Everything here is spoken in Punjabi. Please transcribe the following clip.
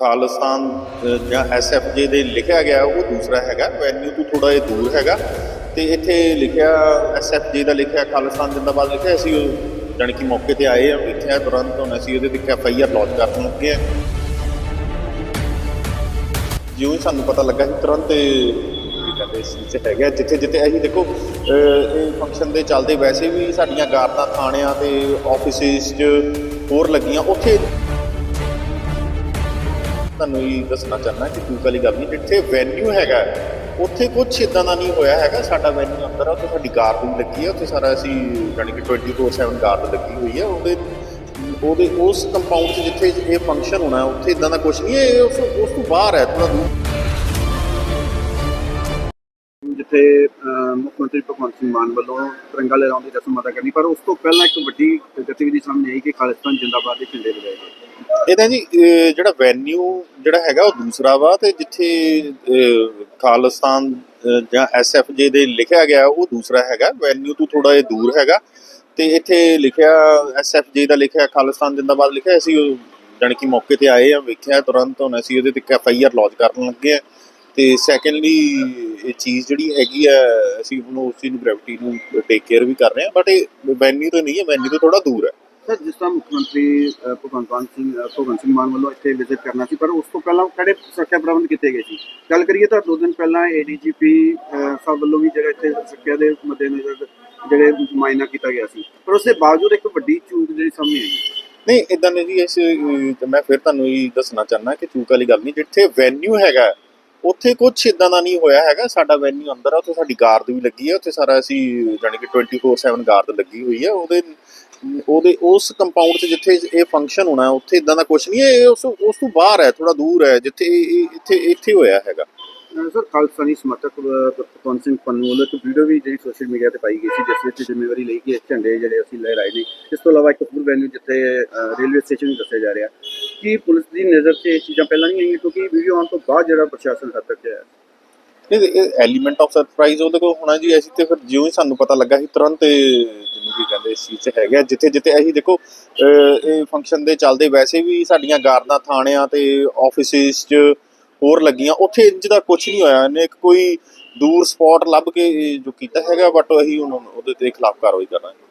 ਖਾਲਿਸਤਾਨ ਅ, ਜਾਂ ਐਸਐਫਜੇ ਦੇ ਲਿਖਿਆ ਗਿਆ ਉਹ ਦੂਸਰਾ ਹੈਗਾ ਵੈਨਿਊ ਤੋਂ ਥੋੜਾ ਜਿਹਾ ਦੂਰ ਹੈਗਾ। ਤੇ ਇੱਥੇ ਲਿਖਿਆ ਐਸਐਫਜੇ ਦਾ ਲਿਖਿਆ ਖਾਲਿਸਤਾਨ ਜਿੰਦਾਬਾਦ ਲਿਖਿਆ ਅਸੀਂ ਉਹ ਜਾਣੀ ਕਿ ਮੌਕੇ ਤੇ ਆਏ ਆ ਇੱਥੇ ਤੁਰੰਤ ਹੁਣ ਅਸੀਂ ਉਹਦੇ ਤੇ ਐਫਆਈਆਰ ਲੌਂਚ ਕਰਨ ਲੱਗੇ ਆ। ਜਿਉਂ ਹੀ ਸਾਨੂੰ ਪਤਾ ਲੱਗਾ ਸੀ ਤੁਰੰਤ ਇਹ ਕੀ ਕਹਿੰਦੇ ਸੀ ਚ ਹੈਗਾ ਜਿੱਥੇ ਜਿੱਥੇ ਅਸੀਂ ਦੇਖੋ ਇਹ ਫੰਕਸ਼ਨ ਦੇ ਚੱਲਦੇ ਵੈਸੇ ਵੀ ਸਾਡੀਆਂ ਗਾਰਦਾਂ ਥਾਣਿਆਂ ਤੇ ਆਫਿਸਿਸ 'ਚ ਹੋਰ ਲੱਗੀਆਂ ਉੱਥੇ ਤੁਹਾਨੂੰ ਇਹ ਦੱਸਣਾ ਚਾਹੁੰਦਾ ਕਿ ਦੂਜੀ ਵਾਲੀ ਗੱਲ ਨਹੀਂ, ਜਿੱਥੇ ਵੈਨਿਊ ਹੈਗਾ, ਉੱਥੇ ਕੁਝ ਇਦਾਂ ਦਾ ਨਹੀਂ ਹੋਇਆ ਹੈਗਾ। ਸਾਡਾ ਵੈਨਿਊ ਅੰਦਰ ਆ, ਉੱਥੇ ਸਾਡੀ ਗਾਰਡ ਲੱਗੀ ਹੈ ਉੱਥੇ ਸਾਰਾ ਅਸੀਂ ਜਾਣੀ ਕਿ 24/7 ਗਾਰਡ ਲੱਗੀ ਹੋਈ ਹੈ ਉਹਦੇ ਉਹਦੇ, ਉਸ ਕੰਪਾਊਂਡ 'ਚ ਜਿੱਥੇ ਇਹ ਫੰਕਸ਼ਨ ਹੋਣਾ, ਉੱਥੇ ਇਦਾਂ ਦਾ ਕੁਝ ਨਹੀਂ ਹੈ ਉਸ ਉਸ ਤੋਂ ਬਾਹਰ ਹੈ ਥੋੜਾ ਦੂਰ। ਜਿੱਥੇ ਮੁੱਖ ਮੰਤਰੀ ਭਗਵੰਤ ਸਿੰਘ ਮਾਨ ਵੱਲੋਂ ਤਿਰੰਗਾ ਲਹਿਰਾਉਣ ਦੀ ਰਸਮ ਅਦਾ ਕਰਨੀ, ਪਰ ਉਸ ਤੋਂ ਪਹਿਲਾਂ ਇੱਕ ਵੱਡੀ ਗਤੀਵਿਧੀ ਸਾਹਮਣੇ ਆਈ ਕਿ ਖਾਲਿਸਤਾਨ ਜਿੰਦਾਬਾਦ ਦੇ ਝੰਡੇ ਲਗਾਏ ਗਏ। ਇਹਦਾ ਜੀ ਜਿਹੜਾ ਵੈਨਿਊ ਜਿਹੜਾ ਹੈਗਾ ਉਹ ਦੂਸਰਾ ਵਾ ਤੇ ਜਿੱਥੇ ਅਹ, ਖਾਲਿਸਤਾਨ ਅਹ, ਜਾਂ ਐਸਐਫਜੇ ਦੇ ਲਿਖਿਆ ਗਿਆ ਉਹ ਦੂਸਰਾ ਹੈਗਾ। ਵੈਨਿਊ ਤੋਂ ਥੋੜਾ ਜਿਹਾ ਦੂਰ ਹੈਗਾ ਤੇ ਇੱਥੇ ਲਿਖਿਆ ਐਸਐਫਜੇ ਦਾ ਲਿਖਿਆ ਖਾਲਿਸਤਾਨ ਜਿੰਦਾਬਾਦ ਲਿਖਿਆ। ਅਸੀਂ ਉਹ ਜਾਣੀ ਕਿ ਮੌਕੇ ਤੇ ਆਏ ਆ ਵੇਖਿਆ ਤੁਰੰਤ। ਹੁਣ ਅਸੀਂ ਉਹਦੇ ਤੇ ਐਫਆਈਆਰ ਲੌਂਚ ਕਰਨ ਲੱਗੇ ਆ। ਤੇ ਸੈਕੰਡਲੀ ਇਹ ਚੀਜ਼ ਜਿਹੜੀ ਹੈਗੀ ਆ ਅਸੀਂ ਉਹਨੂੰ ਉਸ ਚੀਜ਼ ਨੂੰ ਗ੍ਰੈਵਿਟੀ ਨੂੰ ਟੇਕ ਕੇਅਰ ਵੀ ਕਰ ਰਹੇ ਆ। ਬਟ ਇਹ ਵੈਨਿਊ ਤੋਂ ਨਹੀਂ ਹੈ ਵੈਨਿਊ ਤੋਂ ਥੋੜਾ ਦੂਰ ਹੈ। ਸਰ ਜਿਸ ਤਰ੍ਹਾਂ ਮੁੱਖ ਮੰਤਰੀ ਅਹ, ਭਗਵੰਤ ਮਾਨ ਸਿੰਘ ਅਹ, ਭਗਵੰਤ ਸਿੰਘ ਮਾਨ ਵੱਲੋਂ ਇੱਥੇ ਵਿਜ਼ਿਟ ਕਰਨਾ ਸੀ ਪਰ ਉਸ ਤੋਂ ਪਹਿਲਾਂ ਕਿਹੜੇ ਸੁਰੱਖਿਆ ਪ੍ਰਬੰਧ ਕੀਤੇ ਗਏ ਸੀ? ਗੱਲ ਕਰੀਏ ਤਾਂ ਦੋ ਦਿਨ ਪਹਿਲਾਂ ਏਡੀਜੀਪੀ ਸਾਹਿਬ ਵੱਲੋਂ ਵੀ ਜਿਹੜਾ ਇੱਥੇ ਸੁਰੱਖਿਆ ਦੇ ਮੱਦੇਨਜ਼ਰ ਜਿਹੜੇ ਮੁਆਇਨਾ ਕੀਤਾ ਗਿਆ ਸੀ। ਪਰ ਉਸ ਦੇ ਬਾਵਜੂਦ ਇੱਕ ਵੱਡੀ ਚੂਕ ਜਿਹੜੀ ਸਾਹਮਣੇ ਆਈ। ਨਹੀਂ ਇਦਾਂ ਨਹੀਂ ਜੀ ਇਸ ਅਹ, ਤੇ ਮੈਂ ਫਿਰ ਤੁਹਾਨੂੰ ਇਹ ਦੱਸਣਾ ਚਾਹੁੰਦਾ ਕਿ ਚੂਕ ਵਾਲੀ ਗੱਲ ਨਹੀਂ ਜਿੱਥੇ ਵੈਨਿਊ ਹੈਗਾ ਉੱਥੇ ਕੁਝ ਇਦਾਂ ਦਾ ਨਹੀਂ ਹੋਇਆ ਹੈਗਾ। ਸਾਡਾ ਵੈਨਿਊ ਅੰਦਰ ਆ ਉੱਥੇ ਸਾਡੀ ਗਾਰਡ ਵੀ ਲੱਗੀ ਹੈ ਉੱਥੇ ਸਾਰਾ ਅਸੀਂ ਜਾਣੀ ਕਿ 24/7 ਗਾਰਡ ਲੱਗੀ ਹੋਈ ਹੈ ਉਹਦੇ ਉਹਦੇ ਉਸ ਕੰਪਾਊਂਡ 'ਚ ਜਿੱਥੇ ਇਹ ਫੰਕਸ਼ਨ ਹੋਣਾ ਉੱਥੇ ਇਦਾਂ ਦਾ ਕੁਝ ਨਹੀਂ ਹੈ ਇਹ ਉਸ ਉਸ ਤੋਂ ਬਾਹਰ ਹੈ ਥੋੜਾ ਦੂਰ ਹੈ ਜਿੱਥੇ ਇੱਥੇ ਇੱਥੇ ਹੋਇਆ ਹੈਗਾ। ਸਰ ਖਾਲਸਾਨੀ ਸਮਰਥਕ ਅਹ, ਭਗਵੰਤ ਸਿੰਘ ਪੰਨੂ ਵੱਲੋਂ ਇੱਕ ਵੀਡੀਓ ਵੀ ਜਿਹੜੀ ਸੋਸ਼ਲ ਮੀਡੀਆ ਤੇ ਪਾਈ ਗਈ ਸੀ ਜਿਸ ਵਿੱਚ ਜ਼ਿੰਮੇਵਾਰੀ ਲਈ ਕਿ ਝੰਡੇ ਜਿਹੜੇ ਅਸੀਂ ਲਹਿਰਾਏ ਨੇ ਇਸ ਤੋਂ ਇਲਾਵਾ ਇੱਕ ਹੋਰ ਵੈਨਿਊ ਜਿੱਥੇ ਰੇਲਵੇ ਸਟੇਸ਼ਨ ਵੀ ਦੱਸਿਆ ਜਾ ਰਿਹਾ ਕਿ ਪੁਲਿਸ ਦੀ ਨਜ਼ਰ 'ਚ ਇਹ ਚੀਜ਼ਾਂ ਪਹਿਲਾਂ ਨਹੀਂ ਆਈਆਂ? ਕਿਉਂਕਿ ਵੀਡੀਓ ਆਉਣ ਤੋਂ ਬਾਅਦ ਜਿਹੜਾ ਪ੍ਰਸ਼ਾਸਨ ਹੱਦ ਤੱਕ ਹੈ ਇਹ ਇਹ ਐਲੀਮੈਂਟ ਆਫ ਸਰਪ੍ਰਾਈਜ਼ ਉਹਦੇ ਕੋਲ ਹੋਣਾ ਜੀ ਅਸੀਂ ਤੇ ਫਿਰ ਜਿਉਂ ਹੀ ਸਾਨੂੰ ਪਤਾ ਲੱਗਾ ਸੀ ਤੁਰੰਤ ਜਿਹਨੂੰ ਕੀ ਕਹਿੰਦੇ ਇਸ ਚੀਜ਼ 'ਚ ਹੈਗਾ ਜਿੱਥੇ ਜਿੱਥੇ ਅਸੀਂ ਦੇਖੋ, ਅਹ, ਇਹ ਫੰਕਸ਼ਨ ਦੇ ਚੱਲਦੇ ਵੈਸੇ ਵੀ ਸਾਡੀਆਂ ਗਾਰਨਾ ਥਾਣਿਆਂ ਤੇ ਆਫਿਸਿਸ 'ਚ ਹੋਰ ਲੱਗੀਆਂ। ਉੱਥੇ ਇੰਜ ਦਾ ਕੁਝ ਨਹੀਂ ਹੋਇਆ। ਇਹਨੇ ਇੱਕ ਕੋਈ ਦੂਰ ਸਪੌਟ ਲੱਭ ਕੇ ਜੋ ਕੀਤਾ ਹੈਗਾ ਬਟ ਅਸੀਂ ਹੁਣ ਉਹਦੇ ਤੇ ਖਿਲਾਫ ਕਾਰਵਾਈ ਕਰਾਂਗੇ।